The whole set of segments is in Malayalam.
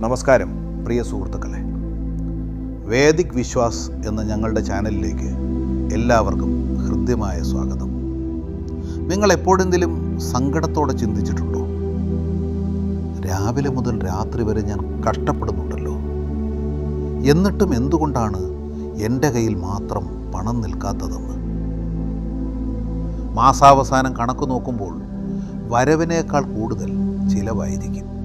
നമസ്കാരം പ്രിയ സുഹൃത്തുക്കളെ. വേദിക് വിശ്വാസ് എന്ന ഞങ്ങളുടെ ചാനലിലേക്ക് എല്ലാവർക്കും ഹൃദ്യമായ സ്വാഗതം. നിങ്ങൾ എപ്പോഴെങ്കിലും സങ്കടത്തോടെ ചിന്തിച്ചിട്ടുണ്ടോ? രാവിലെ മുതൽ രാത്രി വരെ ഞാൻ കഷ്ടപ്പെടുന്നുണ്ടല്ലോ. എന്നിട്ടും എന്തുകൊണ്ടാണ് എന്റെ കയ്യിൽ മാത്രം പണം നിൽക്കാത്തതെന്ന്? മാസാവസാനം കണക്ക് നോക്കുമ്പോൾ വരവിനേക്കാൾ കൂടുതൽ ചിലവായിരിക്കും.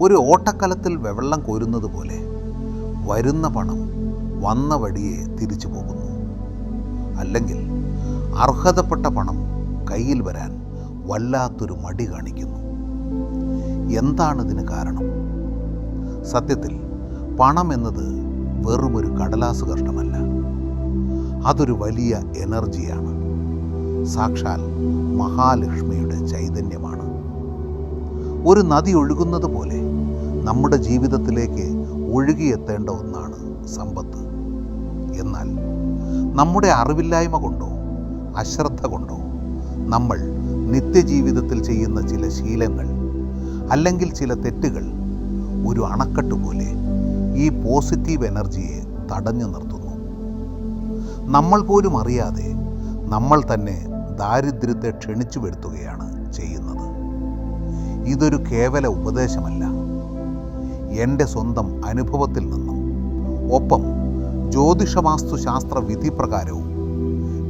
ഒരു ഓട്ടക്കലത്തിൽ വെള്ളം കോരുന്നത് പോലെ വരുന്ന പണം വന്ന വഴിയെ തിരിച്ചു പോകുന്നു. അല്ലെങ്കിൽ അർഹതപ്പെട്ട പണം കയ്യിൽ വരാൻ വല്ലാത്തൊരു മടി കാണിക്കുന്നു. എന്താണിതിന് കാരണം? സത്യത്തിൽ പണം എന്നത് വെറുമൊരു കടലാസ് കഷ്ടമല്ല അതൊരു വലിയ എനർജിയാണ്. സാക്ഷാൽ മഹാലക്ഷ്മിയുടെ ചൈതന്യമാണ്. ഒരു നദി ഒഴുകുന്നത് പോലെ നമ്മുടെ ജീവിതത്തിലേക്ക് ഒഴുകിയെത്തേണ്ട ഒന്നാണ് സമ്പത്ത്. എന്നാൽ നമ്മുടെ അറിവില്ലായ്മ കൊണ്ടോ അശ്രദ്ധ കൊണ്ടോ നമ്മൾ നിത്യജീവിതത്തിൽ ചെയ്യുന്ന ചില ശീലങ്ങൾ അല്ലെങ്കിൽ ചില തെറ്റുകൾ ഒരു അണക്കെട്ട് പോലെ ഈ പോസിറ്റീവ് എനർജിയെ തടഞ്ഞു നിർത്തുന്നു. നമ്മൾ പോലും അറിയാതെ നമ്മൾ തന്നെ ദാരിദ്ര്യത്തെ ക്ഷണിച്ചു വരുത്തുകയാണ് ചെയ്യുന്നത്. ഇതൊരു കേവല ഉപദേശമല്ല. എന്റെ സ്വന്തം അനുഭവത്തിൽ നിന്നും ഒപ്പം ജ്യോതിഷവാസ്തുശാസ്ത്ര വിധി പ്രകാരവും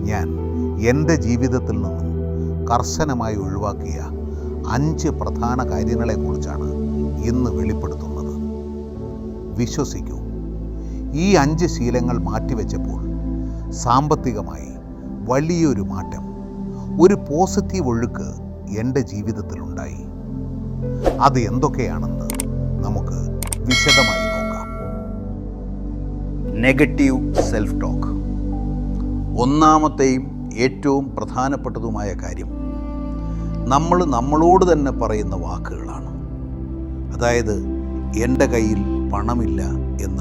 ഞാൻ എന്റെ ജീവിതത്തിൽ നിന്നും കർശനമായി ഒഴിവാക്കിയ അഞ്ച് പ്രധാന കാര്യങ്ങളെക്കുറിച്ചാണ് ഇന്ന് വെളിപ്പെടുത്തുന്നത്. വിശ്വസിക്കൂ ഈ അഞ്ച് ശീലങ്ങൾ മാറ്റിവെച്ചപ്പോൾ സാമ്പത്തികമായി വലിയൊരു മാറ്റം ഒരു പോസിറ്റീവ് ഒഴുക്ക് എന്റെ ജീവിതത്തിലുണ്ടായി. അത് എന്തൊക്കെയാണെന്ന് നമുക്ക് വിശദമായി നോക്കാം. നെഗറ്റീവ് സെൽഫ് ടോക്ക് ഒന്നാമത്തെയും ഏറ്റവും പ്രധാനപ്പെട്ടതുമായ കാര്യം നമ്മൾ നമ്മളോട് തന്നെ പറയുന്ന വാക്കുകളാണ്. അതായത് എന്റെ കയ്യിൽ പണമില്ല എന്ന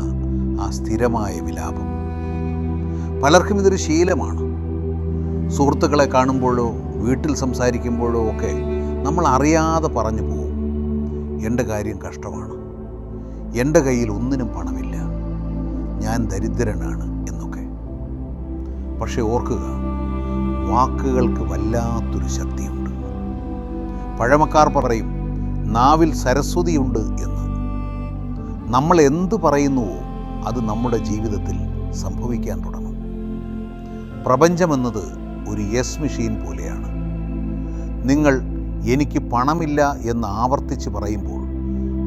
ആ സ്ഥിരമായ വിലാപം. പലർക്കും ഇതൊരു ശീലമാണ്. സുഹൃത്തുക്കളെ കാണുമ്പോഴോ വീട്ടിൽ സംസാരിക്കുമ്പോഴോ ഒക്കെ നമ്മൾ അറിയാതെ പറഞ്ഞു പോകും. എന്റെ കാര്യം കഷ്ടമാണ്. എന്റെ കയ്യിൽ ഒന്നിനും പണമില്ല. ഞാൻ ദരിദ്രനാണ് എന്നൊക്കെ. പക്ഷെ ഓർക്കുക വാക്കുകൾക്ക് വല്ലാത്തൊരു ശക്തിയുണ്ട്. പഴമക്കാർ പറയും നാവിൽ സരസ്വതിയുണ്ട് എന്ന്. നമ്മൾ എന്തു പറയുന്നുവോ അത് നമ്മുടെ ജീവിതത്തിൽ സംഭവിക്കാൻ തുടങ്ങും. പ്രപഞ്ചമെന്നത് ഒരു യെസ് മെഷീൻ പോലെയാണ്. നിങ്ങൾ എനിക്ക് പണമില്ല എന്ന് ആവർത്തിച്ച് പറയുമ്പോൾ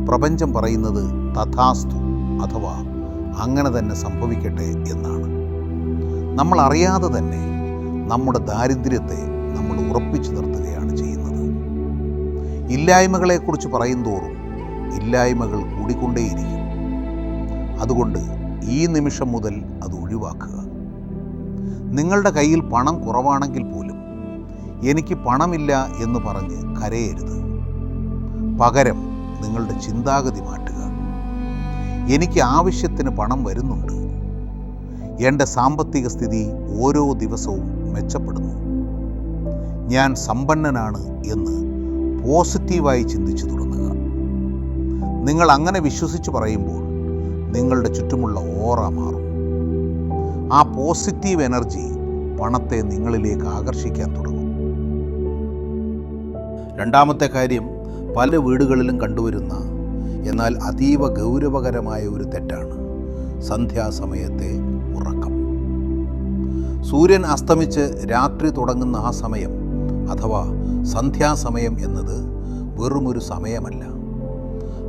പ്രപഞ്ചം പറയുന്നത് തഥാസ്തു അഥവാ അങ്ങനെ തന്നെ സംഭവിക്കട്ടെ എന്നാണ്. നമ്മൾ അറിയാതെ തന്നെ നമ്മുടെ ദാരിദ്ര്യത്തെ നമ്മൾ ഉറപ്പിച്ചു നിർത്തുകയാണ് ചെയ്യുന്നത്. ഇല്ലായ്മകളെക്കുറിച്ച് പറയുന്തോറും ഇല്ലായ്മകൾ കൂടിക്കൊണ്ടേയിരിക്കും. അതുകൊണ്ട് ഈ നിമിഷം മുതൽ അത് ഒഴിവാക്കുക. നിങ്ങളുടെ കയ്യിൽ പണം കുറവാണെങ്കിൽ പോലും എനിക്ക് പണമില്ല എന്ന് പറഞ്ഞ് കരയരുത്. പകരം നിങ്ങളുടെ ചിന്താഗതി മാറ്റുക. എനിക്ക് ആവശ്യത്തിന് പണം വരുന്നുണ്ട്. എന്റെ സാമ്പത്തിക സ്ഥിതി ഓരോ ദിവസവും മെച്ചപ്പെടുന്നു. ഞാൻ സമ്പന്നനാണ് എന്ന് പോസിറ്റീവായി ചിന്തിച്ചു തുടങ്ങുക. നിങ്ങൾ അങ്ങനെ വിശ്വസിച്ച് പറയുമ്പോൾ നിങ്ങളുടെ ചുറ്റുമുള്ള ഓറ മാറും. ആ പോസിറ്റീവ് എനർജി പണത്തെ നിങ്ങളിലേക്ക് ആകർഷിക്കാൻ തുടങ്ങും. രണ്ടാമത്തെ കാര്യം പല വീടുകളിലും കണ്ടുവരുന്ന എന്നാൽ അതീവ ഗൗരവകരമായ ഒരു തെറ്റാണ്. സന്ധ്യാസമയത്തെ ഉറക്കം. സൂര്യൻ അസ്തമിച്ച് രാത്രി തുടങ്ങുന്ന ആ സമയം അഥവാ സന്ധ്യാസമയം എന്നത് വെറുമൊരു സമയമല്ല.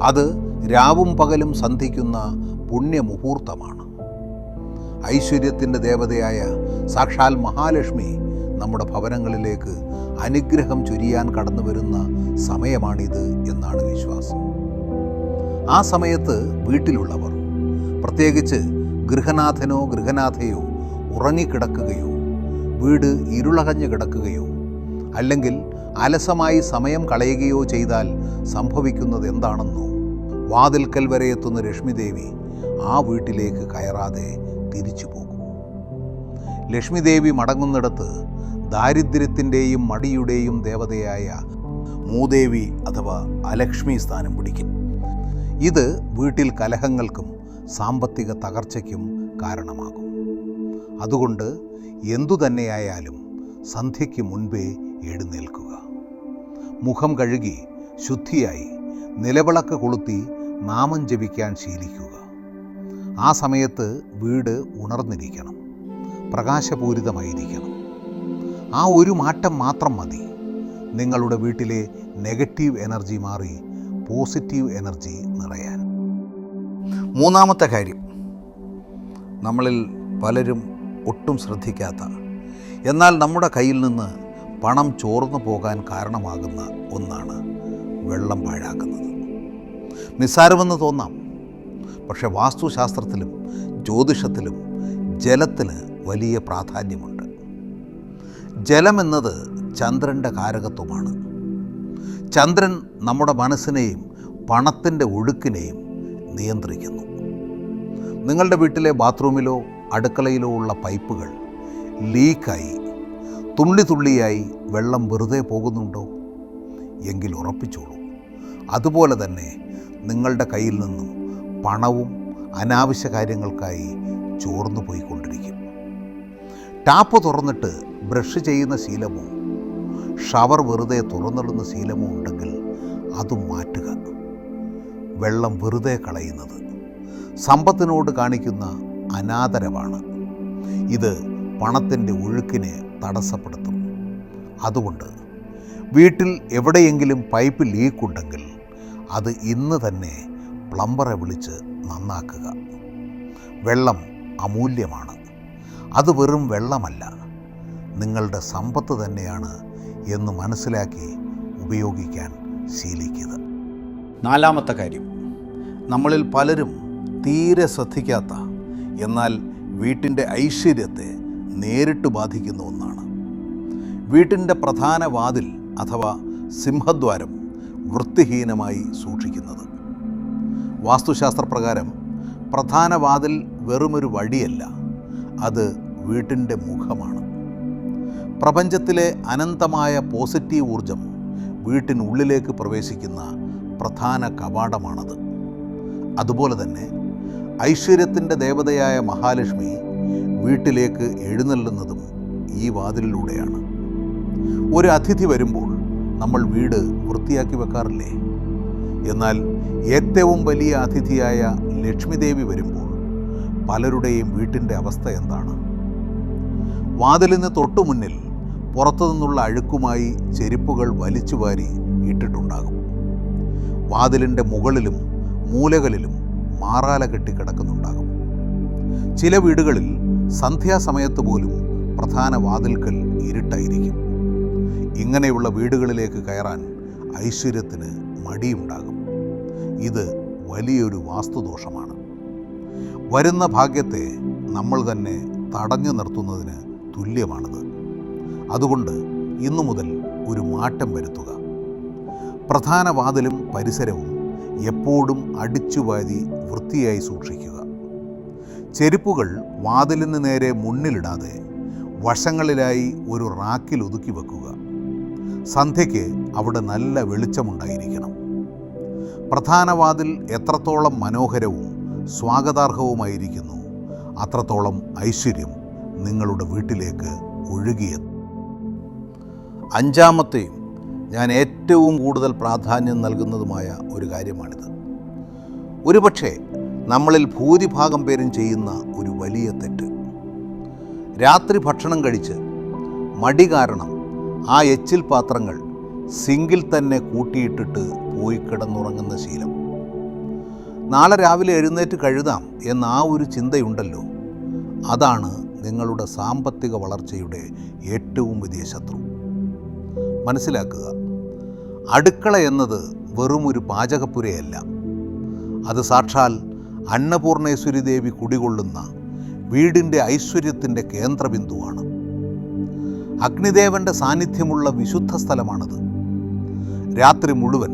അത് രാവും പകലും സന്ധിക്കുന്ന പുണ്യമുഹൂർത്തമാണ്. ഐശ്വര്യത്തിന്റെ ദേവതയായ സാക്ഷാൽ മഹാലക്ഷ്മി നമ്മുടെ ഭവനങ്ങളിലേക്ക് അനുഗ്രഹം ചൊരിയാൻ കടന്നു വരുന്ന സമയമാണിത് എന്നാണ് വിശ്വാസം. ആ സമയത്ത് വീട്ടിലുള്ളവർ പ്രത്യേകിച്ച് ഗൃഹനാഥനോ ഗൃഹനാഥയോ ഉറങ്ങിക്കിടക്കുകയോ വീട് ഇരുളകഞ്ഞു കിടക്കുകയോ അല്ലെങ്കിൽ അലസമായി സമയം കളയുകയോ ചെയ്താൽ സംഭവിക്കുന്നത് എന്താണെന്നോ വാതിൽക്കൽ വരെ എത്തുന്ന ലക്ഷ്മിദേവി ആ വീട്ടിലേക്ക് കയറാതെ തിരിച്ചു പോകും. ലക്ഷ്മിദേവി മടങ്ങുന്നിടത്ത് ദാരിദ്ര്യത്തിന്റെയും മടിയുടെയും ദേവതയായ മൂദേവി അഥവാ അലക്ഷ്മി സ്ഥാനം പിടിക്കും. ഇത് വീട്ടിൽ കലഹങ്ങൾക്കും സാമ്പത്തിക തകർച്ചയ്ക്കും കാരണമാകും. അതുകൊണ്ട് എന്തു തന്നെയായാലും സന്ധ്യയ്ക്ക് മുൻപേ എഴുന്നേൽക്കുക. മുഖം കഴുകി ശുദ്ധിയായി നിലവിളക്ക് കൊളുത്തി നാമം ജപിക്കാൻ ശീലിക്കുക. ആ സമയത്ത് വീട് ഉണർന്നിരിക്കണം. പ്രകാശപൂരിതമായിരിക്കണം. ആ ഒരു മാറ്റം മാത്രം മതി. നിങ്ങളുടെ വീട്ടിലെ നെഗറ്റീവ് എനർജി മാറി പോസിറ്റീവ് എനർജി നിറയാൻ. മൂന്നാമത്തെ കാര്യം. നമ്മളിൽ പലരും ഒട്ടും ശ്രദ്ധിക്കാത്ത എന്നാൽ നമ്മുടെ കയ്യിൽ നിന്ന് പണം ചോർന്നു പോകാൻ കാരണമാകുന്ന ഒന്നാണ് വെള്ളം പാഴാക്കുന്നത്. നിസ്സാരമെന്ന് തോന്നാം പക്ഷേ വാസ്തുശാസ്ത്രത്തിലും ജ്യോതിഷത്തിലും ജലത്തിന് വലിയ പ്രാധാന്യമുണ്ട്. ജലമെന്നത് ചന്ദ്രന്റെ കാരകത്വമാണ്. ചന്ദ്രൻ നമ്മുടെ മനസ്സിനെയും പണത്തിന്റെ ഒഴുക്കിനെയും നിയന്ത്രിക്കുന്നു. നിങ്ങളുടെ വീട്ടിലെ ബാത്റൂമിലോ അടുക്കളയിലോ ഉള്ള പൈപ്പുകൾ ലീക്കായി തുള്ളി തുള്ളിയായി വെള്ളം വെറുതെ പോകുന്നുണ്ടോ? എങ്കിൽ ഉറപ്പിച്ചോളൂ. അതുപോലെ തന്നെ നിങ്ങളുടെ കയ്യിൽ നിന്നും പണവും അനാവശ്യ കാര്യങ്ങൾക്കായി ചോർന്നു പോയിക്കൊണ്ടിരിക്കും ടാപ്പ് തുറന്നിട്ട് ബ്രഷ് ചെയ്യുന്ന ശീലമോ? ഷവർ വെറുതെ തുറന്നിടുന്ന ശീലമോ ഉണ്ടെങ്കിൽ അതും മാറ്റുക. വെള്ളം വെറുതെ കളയുന്നത്. സമ്പത്തിനോട് കാണിക്കുന്ന അനാദരവാണ്. ഇത് പണത്തിന്റെ ഒഴുക്കിനെ തടസ്സപ്പെടുത്തും. അതുകൊണ്ട് വീട്ടിൽ എവിടെയെങ്കിലും പൈപ്പ് ലീക്ക് ഉണ്ടെങ്കിൽ അത് ഇന്ന് തന്നെ പ്ലംബറെ വിളിച്ച് നന്നാക്കുക. വെള്ളം അമൂല്യമാണ്. അത് വെറും വെള്ളമല്ല. നിങ്ങളുടെ സമ്പത്ത് തന്നെയാണ് എന്ന് മനസ്സിലാക്കി ഉപയോഗിക്കാൻ ശീലിക്കുക. നാലാമത്തെ കാര്യം നമ്മളിൽ പലരും തീരെ ശ്രദ്ധിക്കാത്ത എന്നാൽ വീട്ടിന്റെ ഐശ്വര്യത്തെ നേരിട്ട് ബാധിക്കുന്ന ഒന്നാണ്. വീട്ടിന്റെ പ്രധാന വാതിൽ അഥവാ സിംഹദ്വാരം വൃത്തിഹീനമായി സൂക്ഷിക്കുന്നത്. വാസ്തുശാസ്ത്രപ്രകാരം പ്രധാന വാതിൽ വെറുമൊരു വഴിയല്ല അത് വീട്ടിന്റെ മുഖമാണ്. പ്രപഞ്ചത്തിലെ അനന്തമായ പോസിറ്റീവ് ഊർജം വീട്ടിനുള്ളിലേക്ക് പ്രവേശിക്കുന്ന പ്രധാന കവാടമാണത്. അതുപോലെ തന്നെ ഐശ്വര്യത്തിന്റെ ദേവതയായ മഹാലക്ഷ്മി വീട്ടിലേക്ക് എഴുന്നള്ളുന്നതും ഈ വാതിലിലൂടെയാണ്. ഒരു അതിഥി വരുമ്പോൾ നമ്മൾ വീട് വൃത്തിയാക്കി വെക്കാറില്ലേ? എന്നാൽ ഏറ്റവും വലിയ അതിഥിയായ ലക്ഷ്മിദേവി വരുമ്പോൾ പലരുടെയും വീട്ടിന്റെ അവസ്ഥ എന്താണ്? വാതിലിന് തൊട്ടു മുന്നിൽ പുറത്തു നിന്നുള്ള അഴുക്കുമായി ചെരുപ്പുകൾ വലിച്ചുവാരി ഇട്ടിട്ടുണ്ടാകും. വാതിലിന്റെ മുകളിലും മൂലകളിലും മാറാല കെട്ടി കിടക്കുന്നുണ്ടാകും. ചില വീടുകളിൽ സന്ധ്യാസമയത്ത് പോലും പ്രധാന വാതിൽക്കൽ ഇരുട്ടായിരിക്കും. ഇങ്ങനെയുള്ള വീടുകളിലേക്ക് കയറാൻ ഐശ്വര്യത്തിന് മടിയുണ്ടാകും. ഇത് വലിയൊരു വാസ്തുദോഷമാണ്. വരുന്ന ഭാഗ്യത്തെ നമ്മൾ തന്നെ തടഞ്ഞു നിർത്തുന്നതിന് തുല്യമാണിത്. അതുകൊണ്ട് ഇന്നു മുതൽ ഒരു മാറ്റം വരുത്തുക. പ്രധാന വാതിലും പരിസരവും എപ്പോഴും അടിച്ചുവാരി വൃത്തിയായി സൂക്ഷിക്കുക. ചെരുപ്പുകൾ വാതിലിന് നേരെ മുന്നിലിടാതെ വശങ്ങളിലായി ഒരു റാക്കിൽ ഒതുക്കി വെക്കുക. സന്ധ്യയ്ക്ക് അവിടെ നല്ല വെളിച്ചമുണ്ടായിരിക്കണം. പ്രധാന വാതിൽ എത്രത്തോളം മനോഹരവും സ്വാഗതാർഹവുമായിരിക്കുന്നു അത്രത്തോളം ഐശ്വര്യം. നിങ്ങളുടെ വീട്ടിലേക്ക് ഒഴുകിയെത്തും. അഞ്ചാമത്തെയും ഞാൻ ഏറ്റവും കൂടുതൽ പ്രാധാന്യം നൽകുന്നതുമായ ഒരു കാര്യമാണിത്. ഒരുപക്ഷെ നമ്മളിൽ ഭൂരിഭാഗം പേരും ചെയ്യുന്ന ഒരു വലിയ തെറ്റ്. രാത്രി ഭക്ഷണം കഴിച്ച് മടി കാരണം ആ എച്ചിൽ പാത്രങ്ങൾ സിങ്കിൽ തന്നെ കൂട്ടിയിട്ടിട്ട് പോയി കിടന്നുറങ്ങുന്ന ശീലം. നാളെ രാവിലെ എഴുന്നേറ്റ് കഴുതാം എന്ന ആ ഒരു ചിന്തയുണ്ടല്ലോ. അതാണ് നിങ്ങളുടെ സാമ്പത്തിക വളർച്ചയുടെ ഏറ്റവും വലിയ ശത്രു. മനസ്സിലാക്കുക അടുക്കള എന്നത് വെറും ഒരു പാചകപ്പുരയല്ല. അത് സാക്ഷാൽ അന്നപൂർണേശ്വരി ദേവി കുടികൊള്ളുന്ന വീടിന്റെ ഐശ്വര്യത്തിന്റെ കേന്ദ്രബിന്ദുവാണ്. അഗ്നിദേവന്റെ സാന്നിധ്യമുള്ള വിശുദ്ധ സ്ഥലമാണത്. രാത്രി മുഴുവൻ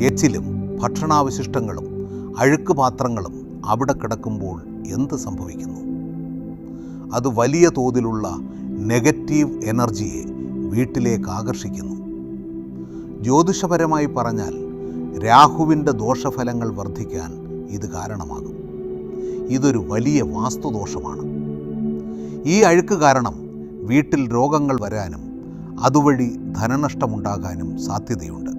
എച്ചിലും ഭക്ഷണാവശിഷ്ടങ്ങളും അഴുക്ക് പാത്രങ്ങളും അവിടെ കിടക്കുമ്പോൾ എന്ത് സംഭവിക്കുന്നു? അത് വലിയ തോതിലുള്ള നെഗറ്റീവ് എനർജിയെ വീട്ടിലേക്ക് ആകർഷിക്കുന്നു. ജ്യോതിഷപരമായി പറഞ്ഞാൽ രാഹുവിന്റെ ദോഷഫലങ്ങൾ വർദ്ധിക്കാൻ ഇത് കാരണമാകും. ഇതൊരു വലിയ വാസ്തുദോഷമാണ്. ഈ അഴുക്ക് കാരണം വീട്ടിൽ രോഗങ്ങൾ വരാനും അതുവഴി ധനനഷ്ടമുണ്ടാകാനും സാധ്യതയുണ്ട്.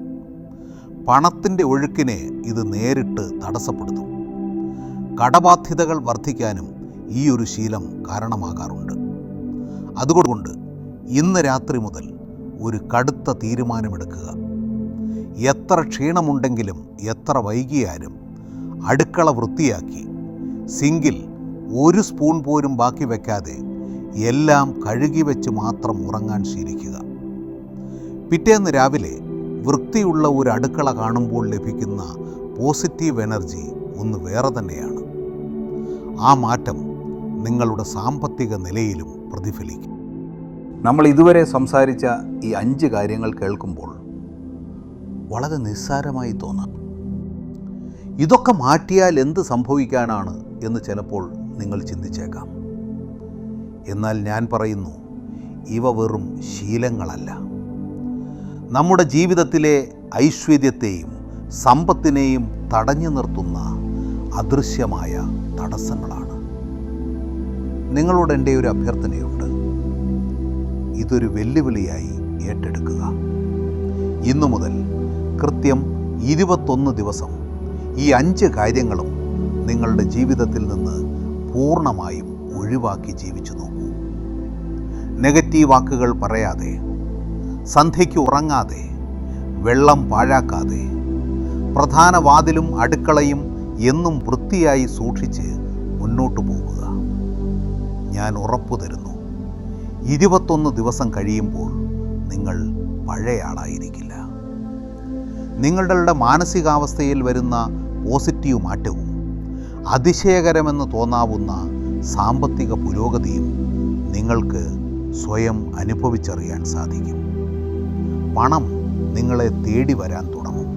പണത്തിന്റെ ഒഴുക്കിനെ ഇത് നേരിട്ട് തടസ്സപ്പെടുത്തും. കടബാധ്യതകൾ വർദ്ധിക്കാനും ഈ ഒരു ശീലം കാരണമാകാറുണ്ട്. അതുകൊണ്ട് ഇന്ന് രാത്രി മുതൽ ഒരു കടുത്ത തീരുമാനമെടുക്കുക. എത്ര ക്ഷീണമുണ്ടെങ്കിലും എത്ര വൈകിയാലും അടുക്കള വൃത്തിയാക്കി സിങ്കിൽ ഒരു സ്പൂൺ പോലും ബാക്കി വയ്ക്കാതെ എല്ലാം കഴുകി വെച്ച് മാത്രം ഉറങ്ങാൻ ശീലിക്കുക. പിറ്റേന്ന് രാവിലെ വൃത്തിയുള്ള ഒരു അടുക്കള കാണുമ്പോൾ ലഭിക്കുന്ന പോസിറ്റീവ് എനർജി ഒന്ന് വേറെ തന്നെയാണ്. ആ മാറ്റം നിങ്ങളുടെ സാമ്പത്തിക നിലയിലും പ്രതിഫലിക്കും. നമ്മൾ ഇതുവരെ സംസാരിച്ച ഈ അഞ്ച് കാര്യങ്ങൾ കേൾക്കുമ്പോൾ വളരെ നിസ്സാരമായി തോന്നാം. ഇതൊക്കെ മാറ്റിയാൽ എന്ത് സംഭവിക്കാനാണ് എന്ന് ചിലപ്പോൾ നിങ്ങൾ ചിന്തിച്ചേക്കാം. എന്നാൽ ഞാൻ പറയുന്നു ഇവ വെറും ശീലങ്ങളല്ല. നമ്മുടെ ജീവിതത്തിലെ ഐശ്വര്യത്തെയും സമ്പത്തിനെയും തടഞ്ഞു നിർത്തുന്ന അദൃശ്യമായ തടസ്സങ്ങളാണ്. നിങ്ങളോട് എന്റെ ഒരു അഭ്യർത്ഥനയുണ്ട്. ഇതൊരു വെല്ലുവിളിയായി ഏറ്റെടുക്കുക. ഇന്നു മുതൽ കൃത്യം ഇരുപത്തൊന്ന് ദിവസം ഈ അഞ്ച് കാര്യങ്ങളും നിങ്ങളുടെ ജീവിതത്തിൽ നിന്ന് പൂർണമായും ഒഴിവാക്കി ജീവിച്ചു നോക്കൂ. നെഗറ്റീവ് വാക്കുകൾ പറയാതെ സന്ധ്യയ്ക്ക് ഉറങ്ങാതെ വെള്ളം പാഴാക്കാതെ പ്രധാന വാതിലും അടുക്കളയും എന്നും വൃത്തിയായി സൂക്ഷിച്ച് മുന്നോട്ടു പോകുക. ഞാൻ ഉറപ്പു തരുന്നു. ഇരുപത്തൊന്ന് ദിവസം കഴിയുമ്പോൾ നിങ്ങൾ പഴയ ആളായിരിക്കില്ല നിങ്ങളുടെ മാനസികാവസ്ഥയിൽ വരുന്ന പോസിറ്റീവ് മാറ്റവും അതിശയകരമെന്ന് തോന്നാവുന്ന സാമ്പത്തിക പുരോഗതിയും നിങ്ങൾക്ക് സ്വയം അനുഭവിച്ചറിയാൻ സാധിക്കും. പണം നിങ്ങളെ തേടി വരാൻ തുടങ്ങും.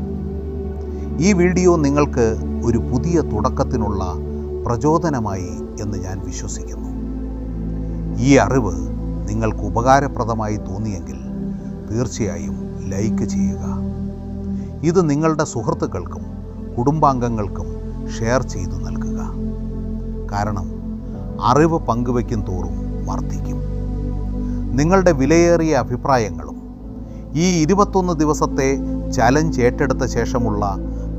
ഈ വീഡിയോ നിങ്ങൾക്ക് ഒരു പുതിയ തുടക്കത്തിനുള്ള പ്രചോദനമായി എന്ന് ഞാൻ വിശ്വസിക്കുന്നു. ഈ അറിവ് നിങ്ങൾക്ക് ഉപകാരപ്രദമായി തോന്നിയെങ്കിൽ തീർച്ചയായും ലൈക്ക് ചെയ്യുക. ഇത് നിങ്ങളുടെ സുഹൃത്തുക്കൾക്കും കുടുംബാംഗങ്ങൾക്കും ഷെയർ ചെയ്തു നൽകുക. കാരണം അറിവ് പങ്കുവയ്ക്കും തോറും വർദ്ധിക്കും. നിങ്ങളുടെ വിലയേറിയ അഭിപ്രായങ്ങളും ഈ ഇരുപത്തൊന്ന് ദിവസത്തെ ചലഞ്ച് ഏറ്റെടുത്ത ശേഷമുള്ള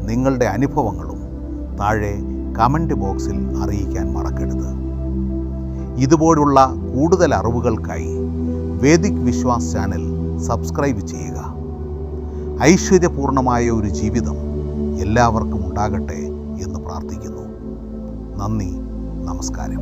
നിങ്ങളുടെ അനുഭവങ്ങളും താഴെ കമന്റ് ബോക്സിൽ അറിയിക്കാൻ മറക്കരുത്. ഇതുപോലുള്ള കൂടുതൽ അറിവുകൾക്കായി വേദിക് വിശ്വാസ് ചാനൽ സബ്സ്ക്രൈബ് ചെയ്യുക. ഐശ്വര്യപൂർണമായ ഒരു ജീവിതം എല്ലാവർക്കും ഉണ്ടാകട്ടെ എന്ന് പ്രാർത്ഥിക്കുന്നു. നന്ദി നമസ്കാരം.